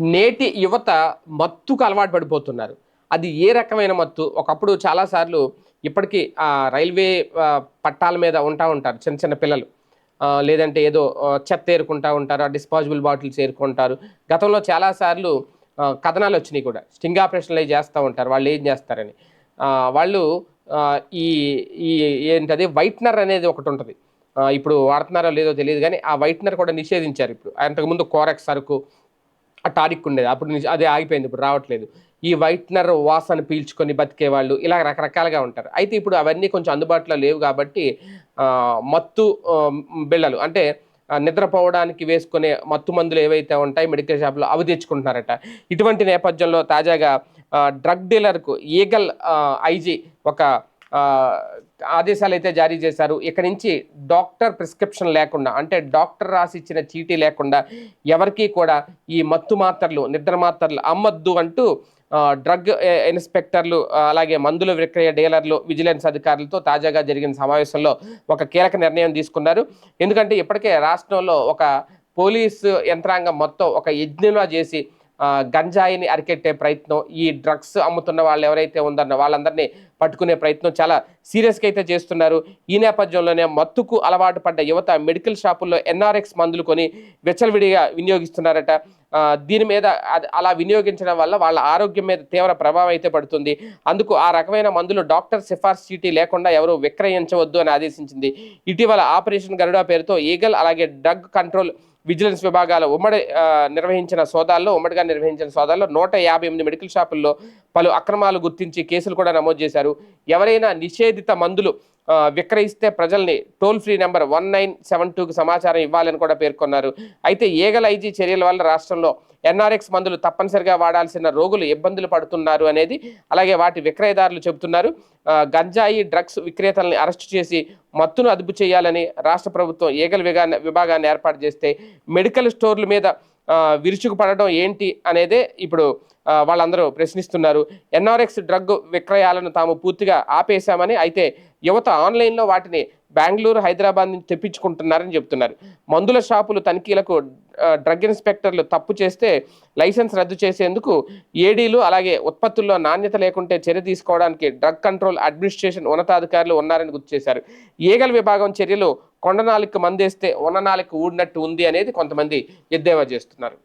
నేటి యువత మత్తుకు అలవాటు పడిపోతున్నారు. అది ఏ రకమైన మత్తు? ఒకప్పుడు చాలాసార్లు ఇప్పటికీ ఆ రైల్వే పట్టాల మీద ఉంటా ఉంటారు చిన్న చిన్న పిల్లలు. లేదంటే ఏదో చెత్త ఏరుకుంటా ఉంటారు ఆ డిస్పాజిబుల్ బాటిల్స్ ఏరుకుంటారు. గతంలో చాలాసార్లు కథనాలు వచ్చినాయి కూడా. స్టింగ్ ఆపరేషన్లు అవి చేస్తూ ఉంటారు. వాళ్ళు ఏం చేస్తారని. వాళ్ళు ఈ ఈ ఏంటది? వైట్నర్ అనేది ఒకటి ఉంటుంది. ఇప్పుడు వాడుతున్నారో లేదో తెలియదు కానీ ఆ వైట్నర్ కూడా నిషేధించారు ఇప్పుడు. అంతకుముందు కోరెక్స్ సరుకు ఆ టానిక్ ఉండేది. అప్పుడు నుంచి అదే ఆగిపోయింది. ఇప్పుడు రావట్లేదు. ఈ వైట్నర్ వాసన పీల్చుకొని బతికే వాళ్ళు ఇలా రకరకాలుగా ఉంటారు. అయితే ఇప్పుడు అవన్నీ కొంచెం అందుబాటులో లేవు కాబట్టి మత్తు బిళ్ళలు అంటే నిద్రపోవడానికి వేసుకునే మత్తు మందులు ఏవైతే ఉంటాయి మెడికల్ షాప్లో అవి తెచ్చుకుంటున్నారట. ఇటువంటి నేపథ్యంలో తాజాగా డ్రగ్ డీలర్కు ఈగల్ ఐజీ ఒక ఆదేశాలు అయితే జారీ చేశారు. ఇక నుంచి డాక్టర్ ప్రిస్క్రిప్షన్ లేకుండా అంటే డాక్టర్ రాసి ఇచ్చిన చీటీ లేకుండా ఎవరికీ కూడా ఈ మత్తు మాత్రలు నిద్ర మాత్రలు అమ్మద్దు అంటూ డ్రగ్ ఇన్స్పెక్టర్లు అలాగే మందుల విక్రయ డీలర్లు విజిలెన్స్ అధికారులతో తాజాగా జరిగిన సమావేశంలో ఒక కీలక నిర్ణయం తీసుకున్నారు. ఎందుకంటే ఇప్పటికే రాష్ట్రంలో ఒక పోలీసు యంత్రాంగం మొత్తం ఒక యజ్ఞంలా చేసి గంజాయిని అరికెట్టే ప్రయత్నం ఈ డ్రగ్స్ అమ్ముతున్న వాళ్ళు ఎవరైతే ఉందన్న వాళ్ళందరినీ పట్టుకునే ప్రయత్నం చాలా సీరియస్గా అయితే చేస్తున్నారు. ఈ నేపథ్యంలోనే మత్తుకు అలవాటు పడ్డ యువత మెడికల్ షాపుల్లో ఎన్ఆర్ఎక్స్ మందులు కొని విచ్చలవిడిగా వినియోగిస్తున్నారట. దీని మీద అది అలా వినియోగించడం వల్ల వాళ్ళ ఆరోగ్యం మీద తీవ్ర ప్రభావం అయితే పడుతుంది. అందుకు ఆ రకమైన మందులు డాక్టర్ సిఫార్సు చీటీ లేకుండా ఎవరు విక్రయించవద్దు అని ఆదేశించింది. ఇటీవల ఆపరేషన్ గరుడా పేరుతో ఈగల్ అలాగే డ్రగ్ కంట్రోల్ విజిలెన్స్ విభాగాల ఉమ్మడి నిర్వహించిన సోదాల్లో ఉమ్మడిగా నిర్వహించిన సోదాల్లో నూట యాభై ఎనిమిది మెడికల్ షాపుల్లో పలు అక్రమాలు గుర్తించి కేసులు కూడా నమోదు చేశారు. ఎవరైనా నిషేధిత మందులు విక్రయిస్తే ప్రజల్ని toll free number one nine seven టూకి సమాచారం ఇవ్వాలని కూడా పేర్కొన్నారు. అయితే ఏగల ఐజీ చర్యల వల్ల రాష్ట్రంలో ఎన్ఆర్ఎక్స్ మందులు తప్పనిసరిగా వాడాల్సిన రోగులు ఇబ్బందులు పడుతున్నారు అనేది అలాగే వాటి విక్రయదారులు చెబుతున్నారు. గంజాయి డ్రగ్స్ విక్రేతల్ని అరెస్టు చేసి మత్తును అదుపు చేయాలని రాష్ట్ర ప్రభుత్వం ఏగల విభాగాన్ని ఏర్పాటు చేస్తే మెడికల్ స్టోర్ల మీద ఆ, విరుచుకుపడడం ఏంటి అనేదే ఇప్పుడు వాళ్ళందరూ ప్రశ్నిస్తున్నారు. ఎన్ఆర్ఎక్స్ డ్రగ్ విక్రయాలను తాము పూర్తిగా ఆపేశామని అయితే యువత ఆన్లైన్లో వాటిని బెంగళూరు హైదరాబాద్ నుంచి తెప్పించుకుంటున్నారని చెప్తున్నారు. మందుల షాపులు తనిఖీలకు డ్రగ్ ఇన్స్పెక్టర్లు తప్పు చేస్తే లైసెన్స్ రద్దు చేసేందుకు ఏడీలు అలాగే ఉత్పత్తుల్లో నాణ్యత లేకుంటే చర్య తీసుకోవడానికి డ్రగ్ కంట్రోల్ అడ్మినిస్ట్రేషన్ ఉన్నతాధికారులు ఉన్నారని గుర్తు చేశారు. ఏగల విభాగం చర్యలు కొండనాలికి మందేస్తే ఉన్ననాలికి ఊడినట్టు ఉంది అనేది కొంతమంది ఎద్దేవా చేస్తున్నారు.